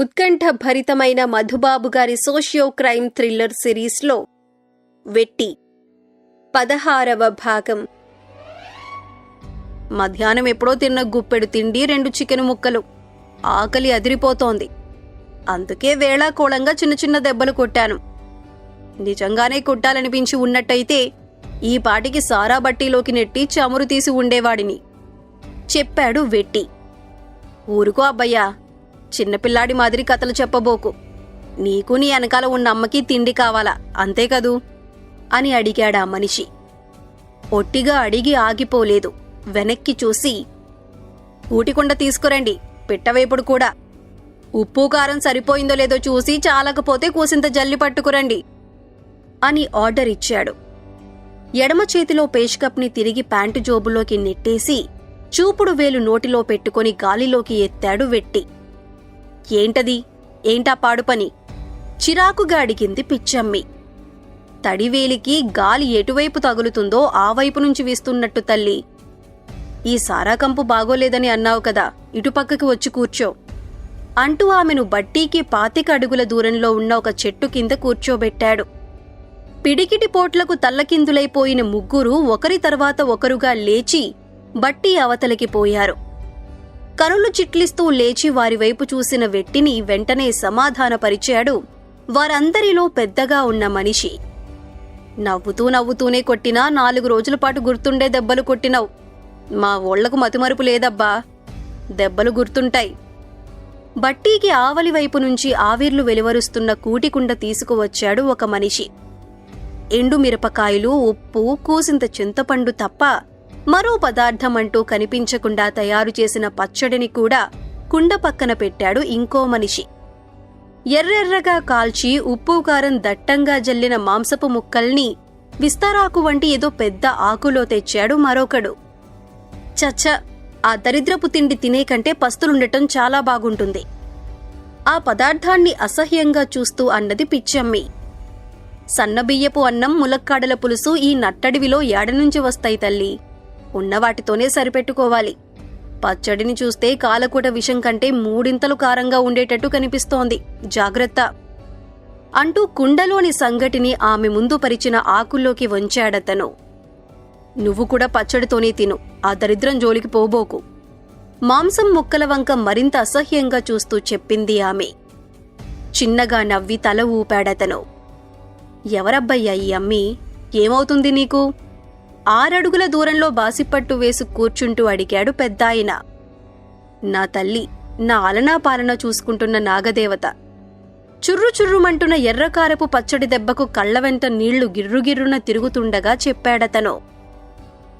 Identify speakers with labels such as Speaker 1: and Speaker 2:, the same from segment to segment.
Speaker 1: ఉత్కంఠ భరితమైన మధుబాబు గారి socio crime thriller సిరీస్లో వెట్టి. పదహారవ భాగం. మధ్యాహ్నం ఎప్పుడో తిన్న గుప్పెడు తిండి రెండు చికెన్ ముక్కలు. ఆకలి అదిరిపోతోంది. అందుకే వేళాకోళంగా చిన్న చిన్న దెబ్బలు కొట్టాను. నిజంగానే కొట్టాలనిపించి ఉన్నట్టయితే ఈ పాటికి సారా బట్టీలోకి నెట్టి చమురు తీసి ఉండేవాడిని. చెప్పాడు వెట్టి. ఊరుకో అబ్బయ్యా. చిన్నపిల్లాడి మాదిరి కథలు చెప్పబోకు. నీకు నీ వెనకాల ఉన్న అమ్మకి తిండి కావాలా? అంతే కదూ? అని అడిగాడా మనిషి. ఒట్టిగా అడిగి ఆగిపోలేదు. వెనక్కి చూసి ఊటికుండ తీసుకురండి పిట్టవేపుడు కూడా. ఉప్పు కారం సరిపోయిందో లేదో చూసి చాలకపోతే కూసింత జల్లి పట్టుకురండి అని ఆర్డర్ ఇచ్చాడు. ఎడమ చేతిలో పేష్కప్ని తిరిగి ప్యాంటు జోబులోకి నెట్టేసి చూపుడు వేలు నోటిలో పెట్టుకొని గాలిలోకి ఎత్తాడు వెట్టి. ఏంటది? ఏంటా పాడుపని చిరాకుగా అడిగింది పిచ్చమ్మి. తడివేలికి గాలి ఎటువైపు తగులుతుందో ఆ వైపు నుంచి వీస్తున్నట్టు తల్లి. ఈ సారాకంపు బాగోలేదని అన్నావు కదా ఇటుపక్కకి వచ్చి కూర్చో. అంటూ ఆమెను బట్టీకి పాతిక అడుగుల దూరంలో ఉన్న ఒక చెట్టు కింద కూర్చోబెట్టాడు. పిడికిటి పోట్లకు తల్లకిందులైపోయిన ముగ్గురు ఒకరి తర్వాత ఒకరుగా లేచి బట్టి అవతలికి పోయారు. కనులు చిట్లిస్తూ లేచి వారి వైపు చూసిన వెట్టిని వెంటనే సమాధానపరిచాడు. వారందరిలో పెద్దగా ఉన్న మనిషి. నవ్వుతూ నవ్వుతూనే కొట్టినా నాలుగు రోజుల పాటు గుర్తుండే దెబ్బలు కొట్టినావు. మా ఓళ్ళకు మతిమరుపు లేదబ్బా. దెబ్బలు గుర్తుంటాయి. బట్టీకి ఆవలి వైపు నుంచి ఆవిర్లు వెలువరుస్తున్న కూటికుండ తీసుకువచ్చాడు ఒక మనిషి. ఎండు మిరపకాయలు ఉప్పు కూసింత చింతపండు తప్ప మరో పదార్థం అంటూ కనిపించకుండా తయారు చేసిన పచ్చడిని కూడా కుండ పక్కన పెట్టాడు ఇంకో మనిషి. ఎర్రెర్రగా కాల్చి ఉప్పు కారం దట్టంగా జల్లిన మాంసపు ముక్కల్ని విస్తరాకు వంటి ఏదో పెద్ద ఆకులో తెచ్చాడు మరొకడు. చచ్చ ఆ దరిద్రపు తిండి తినే కంటే పస్తులుండటం చాలా బాగుంటుంది. ఆ పదార్థాన్ని అసహ్యంగా చూస్తూ అన్నది పిచ్చమ్మి. సన్నబియ్యపు అన్నం ములక్కాడల పులుసు ఈ నట్టడివిలో ఏడనుంచి వస్తాయి తల్లి. ఉన్నవాటితోనే సరిపెట్టుకోవాలి. పచ్చడిని చూస్తే కాలకూట విషం కంటే మూడింతలు కారంగా ఉండేటట్టు కనిపిస్తోంది. జాగ్రత్త. అంటూ కుండలోని సంగటిని ఆమె ముందు పరిచిన ఆకుల్లోకి వంచాడతను. నువ్వు కూడా పచ్చడితోనే తిను. ఆ దరిద్రం జోలికి పోబోకు. మాంసం ముక్కల వంక మరింత అసహ్యంగా చూస్తూ చెప్పింది ఆమె. చిన్నగా నవ్వి తల ఊపాడతను. ఎవరబ్బయ్యా ఈ అమ్మి? ఏమవుతుంది నీకు? ఆరడుగుల దూరంలో బాసిపట్టు వేసి కూర్చుంటూ అడిగాడు పెద్దాయన. నా తల్లి నా అలనా పాలన చూసుకుంటున్న నాగదేవత. చుర్రు చుర్రుమంటున్న ఎర్రకారపు పచ్చడి దెబ్బకు కళ్ళ వెంట నీళ్ళు గిర్రుగిర్రున తిరుగుతుండగా చెప్పాడతను.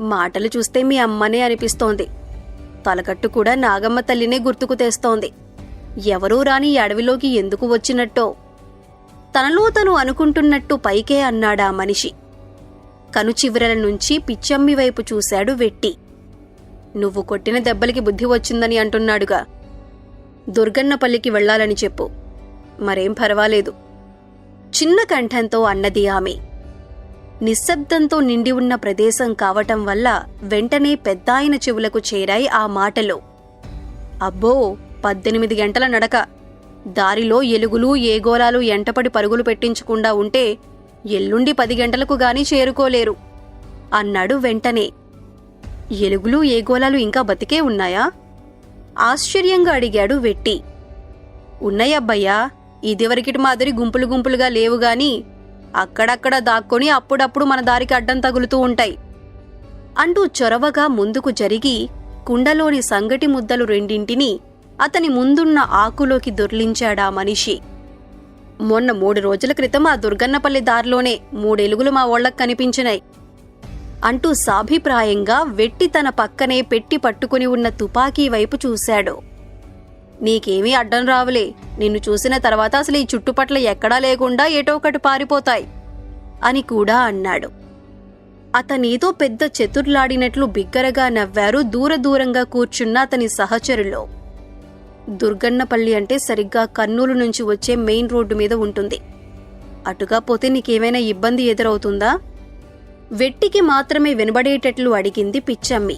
Speaker 1: మాటలు చూస్తే మీ అమ్మనే అనిపిస్తోంది. తలకట్టు కూడా నాగమ్మ తల్లినే గుర్తుకు తెస్తోంది. ఎవరూ రాని అడవిలోకి ఎందుకు వచ్చినట్టో. తనలో తను అనుకుంటున్నట్టు పైకే అన్నాడా మనిషి. కనుచివరల నుంచి పిచ్చమ్మి వైపు చూశాడు వెట్టి. నువ్వు కొట్టిన దెబ్బలకి బుద్ధి వచ్చిందని అంటున్నాడుగా. దుర్గన్నపల్లికి వెళ్ళాలని చెప్పు. మరేం పర్వాలేదు. చిన్న కంఠంతో అన్నది ఆమె. నిశ్శబ్దంతో నిండి ఉన్న ప్రదేశం కావటం వల్ల వెంటనే పెద్దాయన చెవులకు చేరాయి ఆ మాటలు. అబ్బో పద్దెనిమిది గంటల నడక. దారిలో ఎలుగులు ఏగోలాలు ఎంటపడి పరుగులు పెట్టించకుండా ఉంటే ఎల్లుండి పది గంటలకు గాని చేరుకోలేరు. అన్నాడు వెంటనే. ఎలుగులు ఏగోలాలు ఇంకా బతికే ఉన్నాయా? ఆశ్చర్యంగా అడిగాడు వెట్టి. ఉన్నాయబ్బయ్యా ఇదివరకిటి మాదిరి గుంపులు గుంపులుగా లేవు గాని అక్కడక్కడ దాక్కొని అప్పుడప్పుడు మన దారికి అడ్డం తగులుతూ ఉంటాయి. అంటూ చొరవగా ముందుకు జరిగి కుండలోని సంగటి ముద్దలు రెండింటిని అతని ముందున్న ఆకులోకి దొర్లించాడా మనిషి. మొన్న మూడు రోజుల క్రితం ఆ దుర్గన్నపల్లి దారిలోనే మూడెలుగులు మా ఓళ్ళకు కనిపించినాయి. అంటూ సాభిప్రాయంగా వెట్టి తన పక్కనే పెట్టి పట్టుకుని ఉన్న తుపాకీ వైపు చూశాడు. నీకేమీ అడ్డం రావులే. నిన్ను చూసిన తర్వాత అసలు ఈ చుట్టుపట్ల ఎక్కడా లేకుండా ఏటో ఒకటి పారిపోతాయి అని కూడా అన్నాడు. అతనేదో పెద్ద చతుర్లాడినట్లు బిగ్గరగా నవ్వారు దూర దూరంగా కూర్చున్న అతని సహచరులో. దుర్గన్నపల్లి అంటే సరిగ్గా కర్నూలు నుంచి వచ్చే మెయిన్ రోడ్డు మీద ఉంటుంది. అటుగా పోతే నీకేమైనా ఇబ్బంది ఎదురవుతుందా? వెట్టికి మాత్రమే వినబడేటట్లు అడిగింది పిచ్చమ్మి.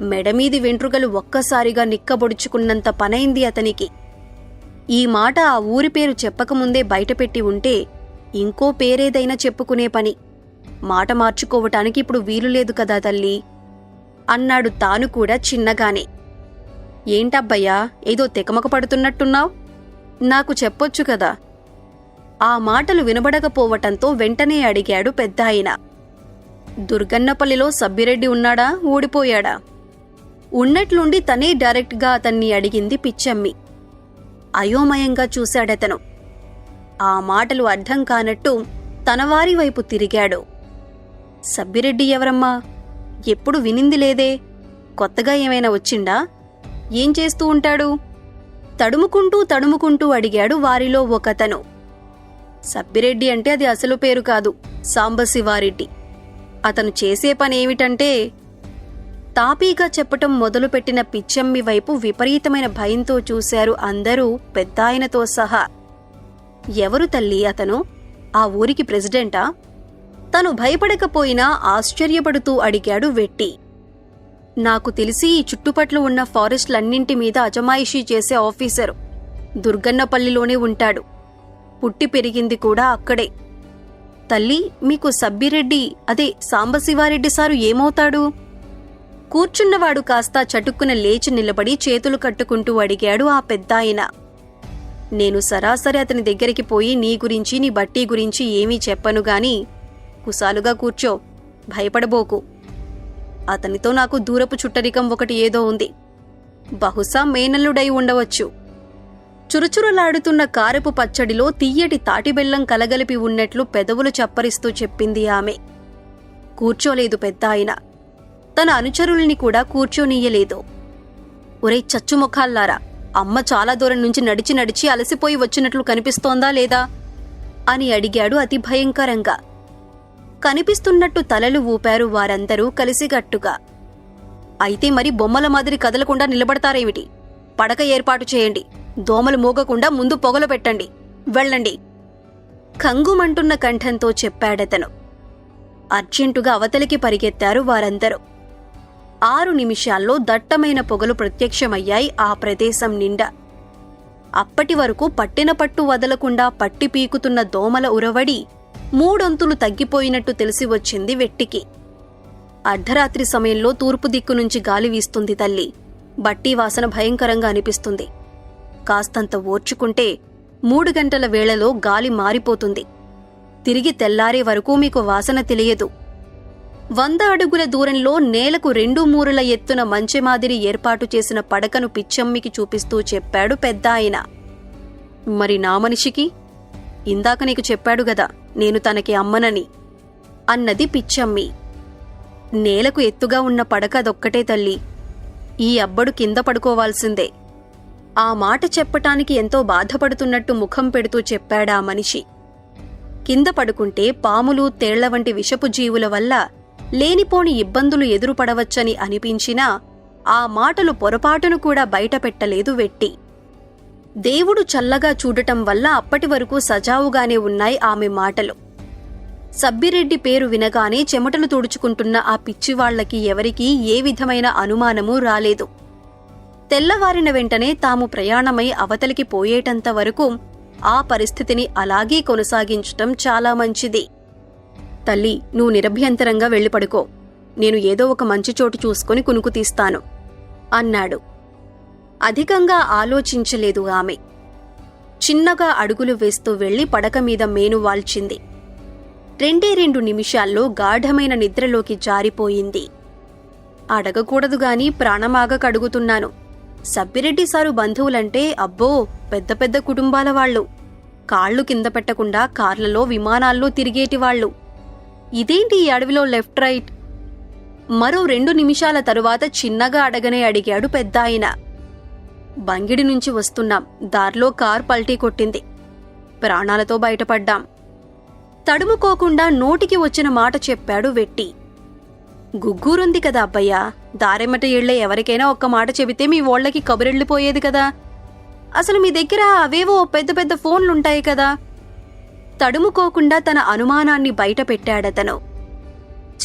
Speaker 1: మెడమీది వెంట్రుకలు ఒక్కసారిగా నిక్కబొడుచుకున్నంత పనైంది అతనికి. ఈ మాట ఆ ఊరి పేరు చెప్పకముందే బయటపెట్టి ఉంటే ఇంకో పేరేదైనా చెప్పుకునే పని. మాట మార్చుకోవటానికి ఇప్పుడు వీలు లేదు కదా తల్లి? అన్నాడు తాను కూడా చిన్నగానే. ఏంటబ్బయ్యా ఏదో తెకమక పడుతున్నట్టున్నావ్? నాకు చెప్పొచ్చు కదా. ఆ మాటలు వినబడకపోవటంతో వెంటనే అడిగాడు పెద్దాయన. దుర్గన్నపల్లిలో సబ్బిరెడ్డి ఉన్నాడా? ఊడిపోయాడా? ఉన్నట్లుండి తనే డైరెక్ట్గా అతన్ని అడిగింది పిచ్చమ్మి. అయోమయంగా చూశాడతను. ఆ మాటలు అర్థం కానట్టు తనవారి వైపు తిరిగాడు. సబ్బిరెడ్డి ఎవరమ్మా? ఎప్పుడు వినింది లేదే? కొత్తగా ఏమైనా వచ్చిండా? ఏం చేస్తూ ఉంటాడు? తడుముకుంటూ తడుముకుంటూ అడిగాడు వారిలో ఒకతను. సబ్బిరెడ్డి అంటే అది అసలు పేరు కాదు సాంబశివారెడ్డి. అతను చేసే పని ఏమిటంటే తాపీగా చెప్పటం మొదలుపెట్టిన పిచ్చమ్మి వైపు విపరీతమైన భయంతో చూశారు అందరూ పెద్దాయనతో సహా. ఎవరు తల్లి అతను? ఆ ఊరికి ప్రెసిడెంటా? తను భయపడకపోయినా ఆశ్చర్యపడుతూ అడిగాడు వెట్టి. నాకు తెలిసి ఈ చుట్టుపట్ల ఉన్న ఫారెస్ట్లన్నింటి మీద అజమాయిషీ చేసే ఆఫీసరు దుర్గన్నపల్లిలోనే ఉంటాడు. పుట్టి పెరిగింది కూడా అక్కడే. తల్లి మీకు సబ్బిరెడ్డి అదే సాంబశివారెడ్డి సారు ఏమవుతాడు? కూర్చున్నవాడు కాస్త చటుక్కున లేచి నిలబడి చేతులు కట్టుకుంటూ అడిగాడు ఆ పెద్దాయన. నేను సరాసరి అతని దగ్గరికి పోయి నీ గురించి నీ బట్టి గురించి ఏమీ చెప్పను గాని కుసాలుగా కూర్చో భయపడబోకు. అతనితో నాకు దూరపు చుట్టరికం ఒకటి ఏదో ఉంది. బహుశా మేనల్లుడై ఉండవచ్చు. చురుచురులాడుతున్న కారపు పచ్చడిలో తీయటి తాటిబెల్లం కలగలిపి ఉన్నట్లు పెదవులు చప్పరిస్తూ చెప్పింది ఆమె. కూర్చోలేదు పెద్ద ఆయన. తన అనుచరుల్ని కూడా కూర్చోనీయలేదు. ఒరే చచ్చుముఖాల్లారా అమ్మ చాలా దూరం నుంచి నడిచి నడిచి అలసిపోయి వచ్చినట్లు కనిపిస్తోందా లేదా? అని అడిగాడు అతి భయంకరంగా. కనిపిస్తున్నట్టు తలలు ఊపారు వారందరూ కలిసిగట్టుగా. అయితే మరి బొమ్మల మాదిరి కదలకుండా నిలబడతారేమిటి? పడక ఏర్పాటు చేయండి. దోమలు మోగకుండా ముందు పొగలు పెట్టండి. వెళ్ళండి. కంగుమంటున్న కంఠంతో చెప్పాడతను. అర్జెంటుగా అవతలికి పరిగెత్తారు వారందరూ. ఆరు నిమిషాల్లో దట్టమైన పొగలు ప్రత్యక్షమయ్యాయి ఆ ప్రదేశం నిండా. అప్పటి వరకు పట్టిన పట్టు వదలకుండా పట్టి పీకుతున్న దోమల ఉరవడి మూడొంతులు తగ్గిపోయినట్టు తెలిసి వచ్చింది వెట్టికి. అర్ధరాత్రి సమయంలో తూర్పు దిక్కు నుంచి గాలి వీస్తుంది తల్లి. బట్టి వాసన భయంకరంగా అనిపిస్తుంది. కాస్తంత ఓర్చుకుంటే మూడు గంటల వేళలో గాలి మారిపోతుంది. తిరిగి తెల్లారే వరకు మీకు వాసన తెలియదు. వంద అడుగుల దూరంలో నేలకు రెండు మూరల ఎత్తున మంచె మాదిరి ఏర్పాటు చేసిన పడకను పిచ్చమ్మికి చూపిస్తూ చెప్పాడు పెద్ద ఆయన మరి నా మనిషికి? ఇందాక నీకు చెప్పాడు గదా. నేను తనకి అమ్మనని అన్నది పిచ్చమ్మి. నేలకు ఎత్తుగా ఉన్న పడక అదొక్కటే తల్లి. ఈ అబ్బడు కింద పడుకోవాల్సిందే. ఆ మాట చెప్పటానికి ఎంతో బాధపడుతున్నట్టు ముఖం పెడుతూ చెప్పాడా మనిషి. కింద పడుకుంటే పాములు తేళ్ళ వంటి విషపు జీవుల వల్ల లేనిపోని ఇబ్బందులు ఎదురుపడవచ్చని అనిపించినా ఆ మాటలు పొరపాటును కూడా బయటపెట్టలేదు వెట్టి. దేవుడు చల్లగా చూడటం వల్ల అప్పటి వరకు సజావుగానే ఉన్నాయి ఆమె మాటలు. సబ్బిరెడ్డి పేరు వినగానే చెమటలు తుడుచుకుంటున్న ఆ పిచ్చివాళ్ళకి ఎవరికీ ఏ విధమైన అనుమానమూ రాలేదు. తెల్లవారిన వెంటనే తాము ప్రయాణమై అవతలికి పోయేటంత వరకు ఆ పరిస్థితిని అలాగే కొనసాగించటం చాలా మంచిది. తల్లి నువ్వు నిరభ్యంతరంగా వెళ్ళి పడుకో నేను ఏదో ఒక మంచి చోటు చూసుకొని కునుకు తీస్తాను అన్నాడు. అధికంగా ఆలోచించలేదు ఆమె. చిన్నగా అడుగులు వేస్తూ వెళ్ళి పడక మీద మేను వాల్చింది. రెండే రెండు నిమిషాల్లో గాఢమైన నిద్రలోకి జారిపోయింది. అడగకూడదు గాని ప్రాణమాగ కడుగుతున్నాను. సబ్బిరెడ్డి సారు బంధువులంటే అబ్బో పెద్ద పెద్ద కుటుంబాల వాళ్ళు. కాళ్ళు కింద పెట్టకుండా కార్లలో విమానాల్లో తిరిగేటివాళ్ళు ఇదేంటి ఈ అడవిలో లెఫ్ట్ రైట్? మరో రెండు నిమిషాల తరువాత చిన్నగా అడగనే అడిగాడు పెద్ద ఆయన బంగిడి నుంచి వస్తున్నాం దారిలో కార్ పల్టీ కొట్టింది. ప్రాణాలతో బయటపడ్డాం. తడుముకోకుండా నోటికి వచ్చిన మాట చెప్పాడు వెట్టి. గుగ్గూరుంది కదా అబ్బయ్యా దారెమ్మట ఇళ్ళే ఎవరికైనా ఒక్క మాట చెబితే మీ ఓళ్ళకి కబురెళ్ళిపోయేది కదా. అసలు మీ దగ్గర అవేవో పెద్ద పెద్ద ఫోన్లుంటాయి కదా. తడుముకోకుండా తన అనుమానాన్ని బయట పెట్టాడతను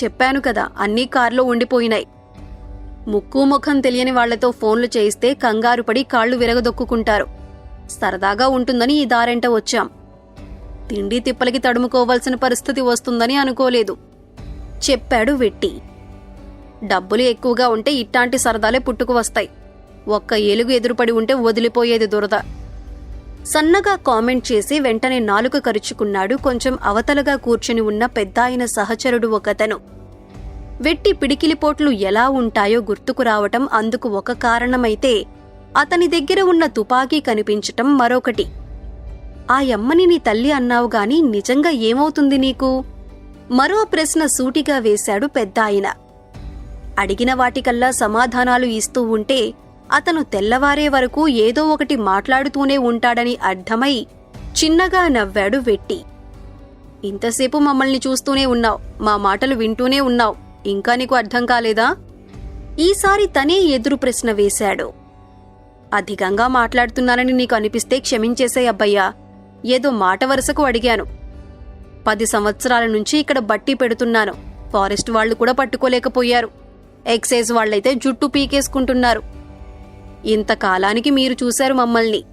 Speaker 1: చెప్పాను కదా అన్నీ కార్లో ఉండిపోయినాయి. ముక్కు ముఖం తెలియని వాళ్ళతో ఫోన్లు చేయిస్తే కంగారు పడి కాళ్ళు విరగదొక్కుంటారు సరదాగా ఉంటుందని ఈ దారెంట వచ్చాం. తిండి తిప్పలకి తడుముకోవాల్సిన పరిస్థితి వస్తుందని అనుకోలేదు. చెప్పాడు వెట్టి. డబ్బులు ఎక్కువగా ఉంటే ఇట్లాంటి సరదాలే పుట్టుకు వస్తాయి. ఒక్క ఏలుగు ఎదురుపడి ఉంటే వదిలిపోయేది దురద. సన్నగా కామెంట్ చేసి వెంటనే నాలుక కరుచుకున్నాడు కొంచెం అవతలగా కూర్చుని ఉన్న పెద్దాయన సహచరుడు ఒకతను. వెట్టి పిడికిలిపోట్లు ఎలా ఉంటాయో గుర్తుకు రావటం అందుకు ఒక కారణమైతే అతని దగ్గర ఉన్న తుపాకీ కనిపించటం మరొకటి. ఆ యమ్మని నీ తల్లి అన్నావు గాని నిజంగా ఏమవుతుంది నీకు? మరో ప్రశ్న సూటిగా వేశాడు పెద్దాయన. అడిగిన వాటికల్లా సమాధానాలు ఇస్తూ ఉంటే అతను తెల్లవారే వరకు ఏదో ఒకటి మాట్లాడుతూనే ఉంటాడని అర్థమై చిన్నగా నవ్వాడు వెట్టి. ఇంతసేపు మమ్మల్ని చూస్తూనే ఉన్నావు మా మాటలు వింటూనే ఉన్నావు ఇంకా నీకు అర్థం కాలేదా? ఈసారి తనే ఎదురు ప్రశ్న వేశాడు. అధికంగా మాట్లాడుతున్నానని నీకు అనిపిస్తే క్షమించేసే అబ్బయ్యా. ఏదో మాట వరుసకు అడిగాను. పది సంవత్సరాల నుంచి ఇక్కడ బట్టి పెడుతున్నాను. ఫారెస్ట్ వాళ్ళు కూడా పట్టుకోలేకపోయారు. ఎక్సైజ్ వాళ్ళైతే జుట్టు పీకేసుకుంటున్నారు. ఇంతకాలానికి మీరు చూశారు మమ్మల్ని.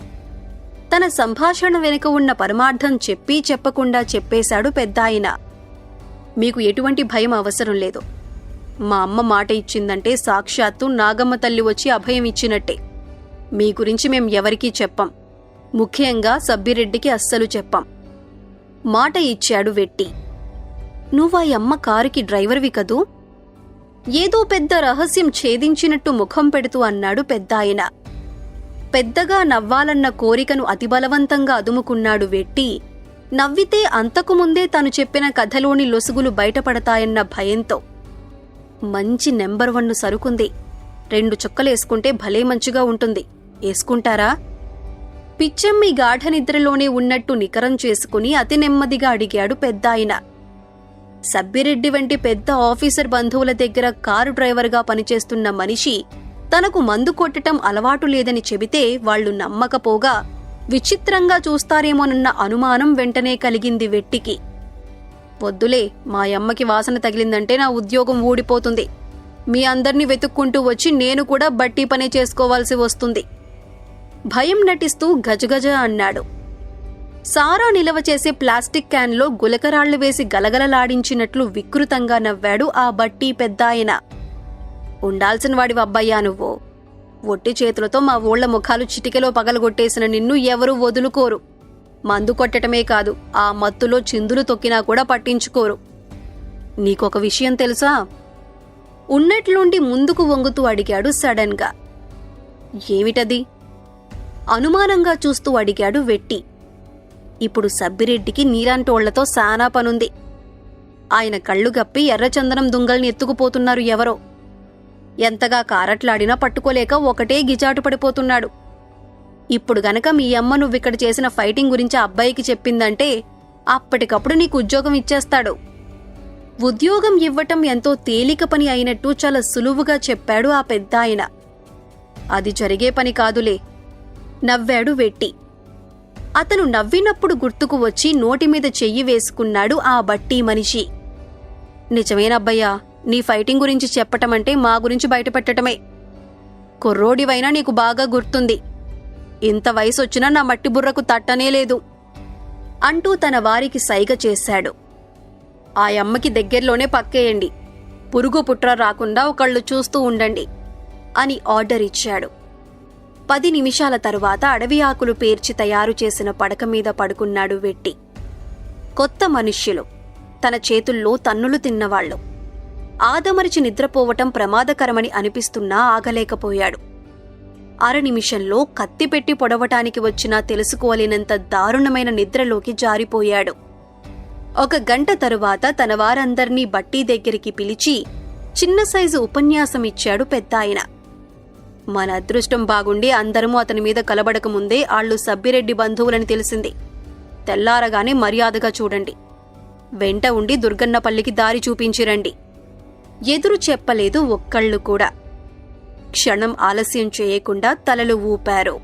Speaker 1: తన సంభాషణ వెనుక ఉన్న పరమార్థం చెప్పి చెప్పకుండా చెప్పేశాడు పెద్దాయన. మీకు ఎటువంటి భయం అవసరం లేదు. మా అమ్మ మాట ఇచ్చిందంటే సాక్షాత్తు నాగమ్మ తల్లి వచ్చి అభయం ఇచ్చినట్టే. మీ గురించి మేం ఎవరికీ చెప్పం. ముఖ్యంగా సబ్బిరెడ్డికి అస్సలు చెప్పం. మాట ఇచ్చాడు వెట్టి. నువ్వా అమ్మ కారుకి డ్రైవర్వి కదూ? ఏదో పెద్ద రహస్యం ఛేదించినట్టు ముఖం పెడుతూ అన్నాడు పెద్దాయన. పెద్దగా నవ్వాలన్న కోరికను అతిబలవంతంగా అదుముకున్నాడు వెట్టి. నవ్వితే అంతకుముందే తను చెప్పిన కథలోని లొసుగులు బయటపడతాయన్న భయంతో. మంచి నెంబర్ వన్ను సరుకుంది. రెండు చుక్కలేసుకుంటే భలే మంచిగా ఉంటుంది. వేసుకుంటారా? పిచ్చెమ్మి గాఢ నిద్రలోనే ఉన్నట్టు నికరం చేసుకుని అతి నెమ్మదిగా అడిగాడు పెద్దాయన. సబ్బిరెడ్డి వంటి పెద్ద ఆఫీసర్ బంధువుల దగ్గర కారు డ్రైవర్గా పనిచేస్తున్న మనిషి తనకు మందు కొట్టటం అలవాటు లేదని చెబితే వాళ్ళు నమ్మకపోగా విచిత్రంగా చూస్తారేమోనన్న అనుమానం వెంటనే కలిగింది వెట్టికి. వద్దులే మా అమ్మకి వాసన తగిలిందంటే నా ఉద్యోగం ఊడిపోతుంది. మీ అందర్నీ వెతుక్కుంటూ వచ్చి నేను కూడా బట్టి పనే చేసుకోవాల్సి వస్తుంది. భయం నటిస్తూ గజగజ అన్నాడు. సారా నిలవ చేసే ప్లాస్టిక్ క్యాన్లో గులకరాళ్ళు వేసి గలగలలాడించినట్లు వికృతంగా నవ్వాడు ఆ బట్టి పెద్దాయన. ఉండాల్సిన వాడివి అబ్బయ్యా నువ్వు. ఒట్టి చేతులతో మా ఊళ్ళ ముఖాలు చిటికెలో పగలగొట్టేసిన నిన్ను ఎవరూ వదులుకోరు. మందు కొట్టటమే కాదు ఆ మత్తులో చిందులు తొక్కినా కూడా పట్టించుకోరు. నీకొక విషయం తెలుసా? ఉన్నట్లుండి ముందుకు వంగుతూ అడిగాడు సడన్గా. ఏమిటది? అనుమానంగా చూస్తూ అడిగాడు వెట్టి. ఇప్పుడు సబ్బిరెడ్డికి నీలాంటోళ్ళతో సానా పనుంది. ఆయన కళ్ళు గప్పి ఎర్రచందనం దుంగల్ని ఎత్తుకుపోతున్నారు ఎవరో. ఎంతగా కారట్లాడినా పట్టుకోలేక ఒకటే గిజాటు పడిపోతున్నాడు. ఇప్పుడు గనక మీ అమ్మ నువ్విక్కడ చేసిన ఫైటింగ్ గురించి ఆ అబ్బాయికి చెప్పిందంటే అప్పటికప్పుడు నీకు ఉద్యోగం ఇచ్చేస్తాడు. ఉద్యోగం ఇవ్వటం ఎంతో తేలిక పని అయినట్టు చాలా సులువుగా చెప్పాడు ఆ పెద్దాయన. అది జరిగే పని కాదులే. నవ్వాడు వెట్టి. అతను నవ్వినప్పుడు గుర్తుకు వచ్చి నోటి మీద చెయ్యి వేసుకున్నాడు ఆ బట్టి మనిషి. నిజమేనబ్బయ్యా నీ ఫైటింగ్ గురించి చెప్పటమంటే మా గురించి బయటపెట్టటమే. కుర్రోడివైనా నీకు బాగా గుర్తుంది. ఇంత వయసొచ్చినా నా మట్టి బుర్రకు తట్టనే లేదు అంటూ తన వారికి సైగ చేశాడు. ఆ అమ్మకి దగ్గరలోనే పక్కేయండి. పురుగు పుట్ర రాకుండా ఒకళ్ళు చూస్తూ ఉండండి అని ఆర్డర్ ఇచ్చాడు. పది నిమిషాల తరువాత అడవి ఆకులు పేర్చి తయారు చేసిన పడక మీద పడుకున్నాడు వెట్టి. కొత్త మనుష్యులు. తన చేతుల్లో తన్నులు తిన్నవాళ్ళు ఆదమరిచి నిద్రపోవటం ప్రమాదకరమని అనిపిస్తున్నా ఆగలేకపోయాడు. అర నిమిషంలో కత్తి పెట్టి పొడవటానికి వచ్చినా తెలుసుకోలేనంత దారుణమైన నిద్రలోకి జారిపోయాడు. ఒక గంట తరువాత తన వారందర్నీ బట్టీ దగ్గరికి పిలిచి చిన్న సైజు ఉపన్యాసం ఇచ్చాడు పెద్దాయన. మన అదృష్టం బాగుండి అందరము అతని మీద కలబడకముందే ఆళ్ళు సబ్బిరెడ్డి బంధువులని తెలిసింది. తెల్లారగానే మర్యాదగా చూడండి. వెంట ఉండి దుర్గన్నపల్లికి దారి చూపించిరండి ఎదురు చెప్పలేదు ఒక్కళ్ళు కూడా. క్షణం ఆలస్యం చేయకుండా తలలు ఊపారు.